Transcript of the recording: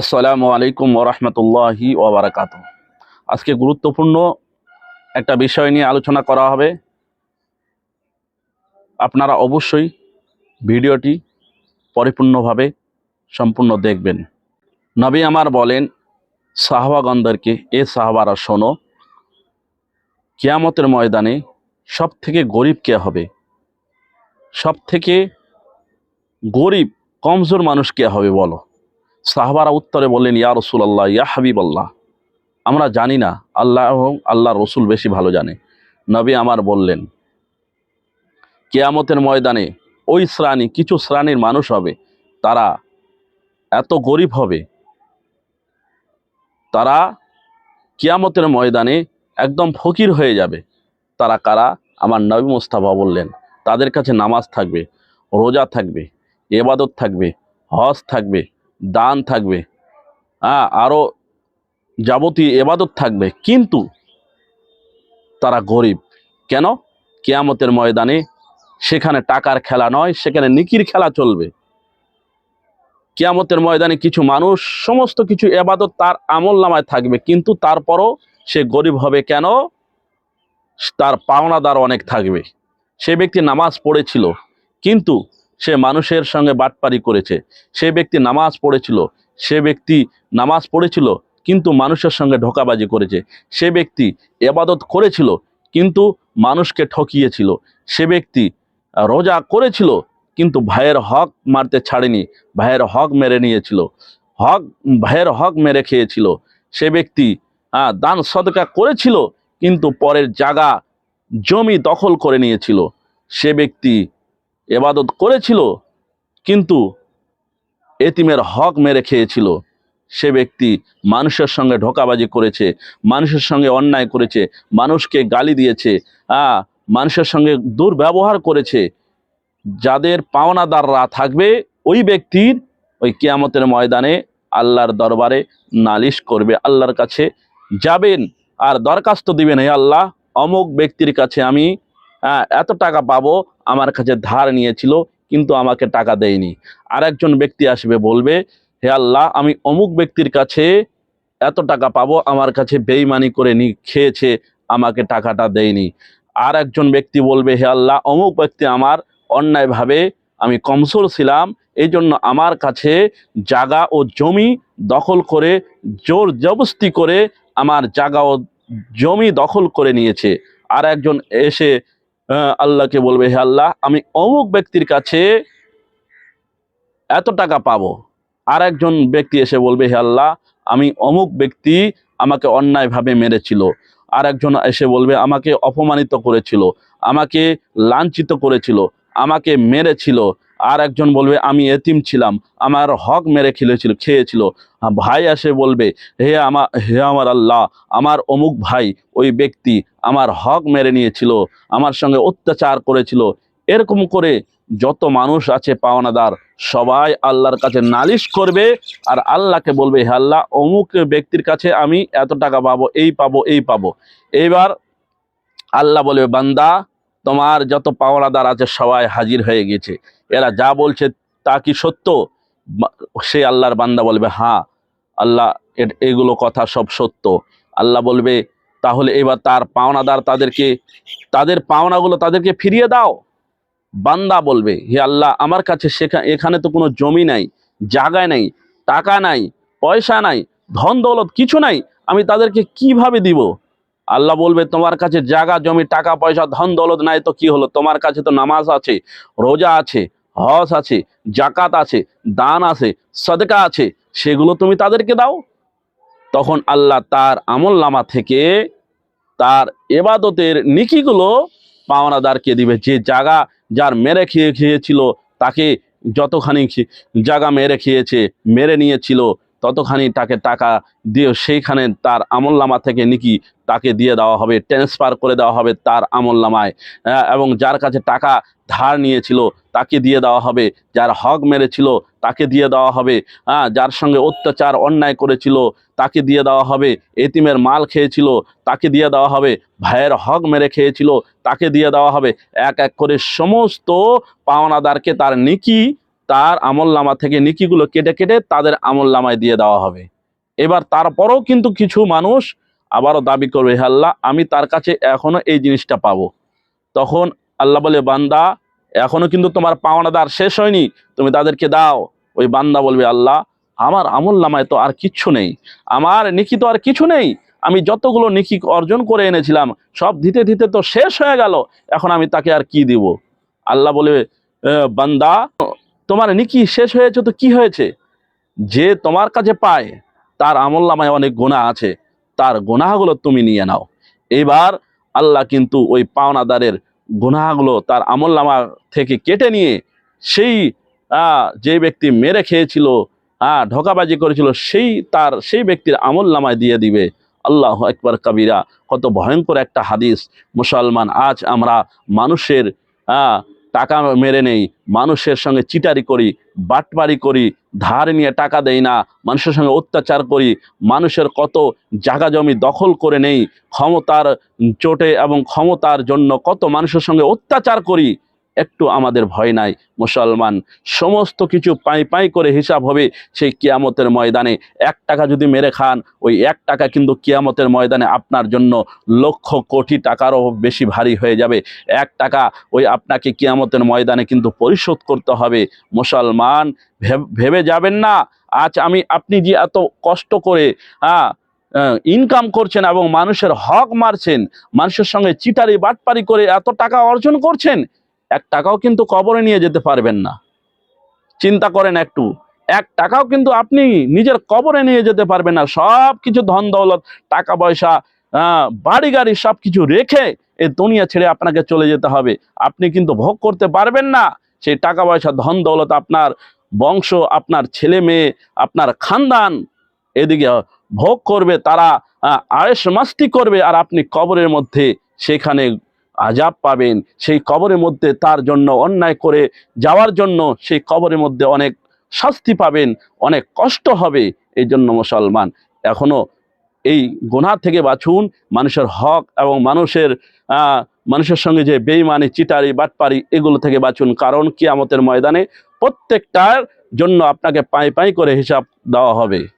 আসসালামু আলাইকুম ওরহমতুল্লাহি ওবরাকাত আজকে গুরুত্বপূর্ণ একটা বিষয় নিয়ে আলোচনা করা হবে। আপনারা অবশ্যই ভিডিওটি পরিপূর্ণভাবে সম্পূর্ণ দেখবেন। নবী আমার বলেন সাহবাগন্ধরকে এ সাহবারা শোনো, কিয়ামতের ময়দানে সব থেকে গরিব কে হবে? সব থেকে গরিব, কমজোর মানুষ কে হবে বলো? সাহাবারা উত্তরে বললেন, ইয়া রসুল আল্লাহ ইয়া হাবিব আল্লাহ আমরা জানি না, আল্লাহ আল্লাহ রসুল বেশি ভালো জানে। নবী আমার বললেন, কেয়ামতের ময়দানে ওই শ্রাণী, কিছু শ্রাণীর মানুষ হবে, তারা এত গরিব হবে, তারা কিয়ামতের ময়দানে একদম ফকির হয়ে যাবে। তারা কারা? আমার নবী মোস্তাফা বললেন, তাদের কাছে নামাজ থাকবে, রোজা থাকবে, এবাদত থাকবে, হজ থাকবে দান থাকবে হ্যাঁ আরও যাবতীয় এবাদত থাকবে, কিন্তু তারা গরিব। কেন? কেয়ামতের ময়দানে সেখানে টাকার খেলা নয়, সেখানে নিকির খেলা চলবে। কেয়ামতের ময়দানে কিছু মানুষ সমস্ত কিছু এবাদত তার আমল নামায় থাকবে, কিন্তু তারপরও সে গরিব হবে কেন? তার পাওনাদার অনেক থাকবে। সে ব্যক্তি নামাজ পড়েছিল, কিন্তু সে মানুষের সঙ্গে বাটপারি করেছে। সে ব্যক্তি নামাজ পড়েছিল, সে ব্যক্তি নামাজ পড়েছিল, কিন্তু মানুষের সঙ্গে ঢোকাবাজি করেছে। সে ব্যক্তি এবাদত করেছিল, কিন্তু মানুষকে ঠকিয়েছিল। সে ব্যক্তি রোজা করেছিল, কিন্তু ভাইয়ের হক মারতে ছাড়েনি, ভাইয়ের হক মেরে নিয়েছিল, হক, ভাইয়ের হক মেরে খেয়েছিল। সে ব্যক্তি দান সদকা করেছিল, কিন্তু পরের জায়গা জমি দখল করে নিয়েছিল। সে ব্যক্তি এবাদত করেছিল কিন্তু এতিমের হক মেরে খেয়েছিল। সে ব্যক্তি মানুষের সঙ্গে ঢোকাবাজি করেছে মানুষের সঙ্গে অন্যায় করেছে মানুষকে গালি দিয়েছে আহ, মানুষের সঙ্গে দুর্ব্যবহার করেছে। যাদের পাওনাদাররা থাকবে ওই ব্যক্তির ওই কিয়ামতের ময়দানে আল্লাহর দরবারে নালিশ করবে আল্লাহর কাছে যাবেন। আর দরখাস্ত দিবেন হে আল্লাহ অমুক ব্যক্তির কাছে আমি এত টাকা পাবো, আমার কাছে ধার নিয়েছিল, কিন্তু আমাকে টাকা দেয়নি। আর একজন ব্যক্তি আসবে, বলবে, হে আল্লাহ, আমি অমুক ব্যক্তির কাছে এত টাকা পাবো, আমার কাছে বেইমানি করে নি, খেয়েছে, আমাকে টাকাটা দেয়নি। আর একজন ব্যক্তি বলবে, হে আল্লাহ, অমুক ব্যক্তি আমার অন্যায়ভাবে আমি কমসোর ছিলাম এই জন্য আমার কাছে জাগা ও জমি দখল করে, জোর জবস্তি করে, আমার জাগা ও জমি দখল করে নিয়েছে। আর একজন এসে আল্লাহকে বলবে, হে আল্লাহ, আমি অমুক ব্যক্তির কাছে এত টাকা পাবো। আর একজন ব্যক্তি এসে বলবে, হে আল্লাহ, আমি অমুক ব্যক্তি আমাকে অন্যায়ভাবে মেরেছিল। আর একজন এসে বলবে, আমাকে অপমানিত করেছিল, আমাকে লাঞ্ছিত করেছিল, আমাকে মেরেছিল। আর একজন বলবে, আমি এতিম ছিলাম, আমার হক মেরে খেলেছিল, খেয়েছিল। ভাই আসে বলবে, হে আমার হে আমার আল্লাহ, আমার অমুক ভাই ওই ব্যক্তি আমার হক মেরে নিয়েছিল, আমার সঙ্গে অত্যাচার করেছিল। এরকম করে যত মানুষ আছে পাওনাদার, সবাই আল্লাহর কাছে নালিশ করবে আর আল্লাহকে বলবে, হে আল্লাহ, অমুক ব্যক্তির কাছে আমি এত টাকা পাবো, এই পাবো এই পাবো। এইবার আল্লাহ বলবে, বান্দা তোমার যত পাওনাদার আছে সবাই হাজির হয়ে গেছে। এরা যা বলছে তা কি সত্য? সে আল্লাহর বান্দা বলবে হ্যাঁ আল্লাহ এগুলো কথা সব সত্য। আল্লাহ বলবে, তাহলে এবার তার পাওনাদার তাদেরকে, তাদের পাওনাগুলো তাদেরকে ফিরিয়ে দাও। বান্দা বলবে, হে আল্লাহ, আমার কাছে সেখানে এখানে তো কোনো জমি নাই জায়গায় নাই, টাকা নাই, পয়সা নাই ধন দৌলত কিছু নাই, আমি তাদেরকে কীভাবে দিব? আল্লাহ বলবে, তোমার কাছে জায়গা, জমি, টাকা, পয়সা, ধন, দৌলত নাই তো কি হলো? তোমার কাছে তো নামাজ আছে, রোজা আছে হস আছে জাকাত আছে, দান আছে, সদকা আছে, সেগুলো তুমি তাদেরকে দাও। তখন আল্লাহ তার আমল নামা থেকে তার এবাদতের নিকিগুলো পাওনাদারকে দিবে। যে জায়গা যার মেরে খেয়ে খেয়েছিল, তাকে যতখানি জায়গা মেরে খেয়েছে, মেরে নিয়েছিল ততখানি তাকে টাকা দিয়ে সেইখানে তার আমলনামা থেকে নিকি তাকে দিয়ে দেওয়া হবে ট্রান্সফার করে দেওয়া হবে তার আমলনামায়। আহ, এবং যার কাছে টাকা ধার নিয়েছিল তাকে দিয়ে দেওয়া হবে যার হক মেরেছিল তাকে দিয়ে দেওয়া হবে যার সঙ্গে অত্যাচার অন্যায় করেছিল তাকে দিয়ে দেওয়া হবে এতিমের মাল খেয়েছিল তাকে দিয়ে দেওয়া হবে ভাইয়ের হক মেরে খেয়েছিল তাকে দিয়ে দেওয়া হবে। এক এক করে সমস্ত পাওনাদারকে তার নিকি তার আমল নামা থেকে নিকিগুলো কেটে কেটে তাদের আমল নামায় দিয়ে দেওয়া হবে। এবার তারপরেও কিন্তু কিছু মানুষ আবারও দাবি করবে, হে আল্লাহ, আমি তার কাছে এখনও এই জিনিসটা পাবো। তখন আল্লাহ বলে, বান্দা, এখনও কিন্তু তোমার পাওনাদার শেষ হয়নি, তুমি তাদেরকে দাও। ওই বান্দা বলবে, আল্লাহ, আমার আমল নামায় তো আর কিচ্ছু নেই, আমার নিকি তো আর কিছু নেই, আমি যতগুলো নিকি অর্জন করে এনেছিলাম, সব দিতে দিতে তো শেষ হয়ে গেল, এখন আমি তাকে আর কি দিব? আল্লাহ বলে বান্দা তোমার নিকি শেষ হয়েছে তো কি হয়েছে? যে তোমার কাছে পায়, তার আমল নামায় অনেক গোনা আছে। তার গুনাহগুলো তুমি নিয়ে নাও। এবার আল্লাহ কিন্তু ওই পাওনাদারের গুনাহগুলো তার আমল নামা থেকে কেটে নিয়ে সেই যে ব্যক্তি মেরে খেয়েছিল হ্যাঁ ঢোকাবাজি করেছিল, সেই তার, সেই ব্যক্তির আমল নামায় দিয়ে দিবে। আল্লাহ একবার কবিরা, কত ভয়ঙ্কর একটা হাদিস। মুসলমান, আজ আমরা মানুষের টাকা মেরে নেই। মানুষের সঙ্গে চিটারি করি, বাটপারি করি, ধার নিয়ে টাকা দেই না। মানুষের সঙ্গে অত্যাচার করি। মানুষের কত জায়গা জমি দখল করে নেই। ক্ষমতার চোটে এবং ক্ষমতার জন্য কত মানুষের সঙ্গে অত্যাচার করি। একটু আমাদের ভয় নাই, মুসলমান। সমস্ত কিছু পাই পাই করে হিসাব হবে সেই কিয়ামতের ময়দানে। এক টাকা যদি মেরে খান, ওই এক টাকা কিন্তু কিয়ামতের ময়দানে আপনার জন্য লক্ষ কোটি টাকারও বেশি ভারী হয়ে যাবে। এক টাকা ওই আপনাকে কিয়ামতের ময়দানে কিন্তু পরিশোধ করতে হবে। মুসলমান, ভেব- যাবেন না। আজ আমি, আপনি যে এত কষ্ট করে হ্যাঁ ইনকাম করছেন এবং মানুষের হক মারছেন, মানুষের সঙ্গে চিটারি বাটপারি করে এত টাকা অর্জন করছেন এক টাকাও কিন্তু কবরে নিয়ে যেতে পারবেন না। চিন্তা করেন একটু। এক টাকাও কিন্তু আপনি নিজের কবরে নিয়ে যেতে পারবেন না। সব কিছু ধন দৌলত, টাকা পয়সা বাড়ি গাড়ি সব কিছু রেখে এই দুনিয়া ছেড়ে আপনাকে চলে যেতে হবে। আপনি কিন্তু ভোগ করতে পারবেন না। সেই টাকা পয়সা, ধন দৌলত আপনার বংশ, আপনার ছেলে মেয়ে, আপনার খানদান এদিকে ভোগ করবে, তারা আয়েস মাস্তি করবে আর আপনি কবরের মধ্যে সেখানে আজাব পাবেন। সেই কবরের মধ্যে তার জন্য অন্যায় করে যাওয়ার জন্য সেই কবরের মধ্যে অনেক শাস্তি পাবেন, অনেক কষ্ট হবে এই জন্য মুসলমান। এখনও এই গুনাহ থেকে বাঁচুন, মানুষের হক এবং মানুষের মানুষের সঙ্গে যে বেইমানি চিটারি, বাটপারি এগুলো থেকে বাঁচুন। কারণ কিয়ামতের ময়দানে প্রত্যেকটার জন্য আপনাকে পাই পাই করে হিসাব দেওয়া হবে।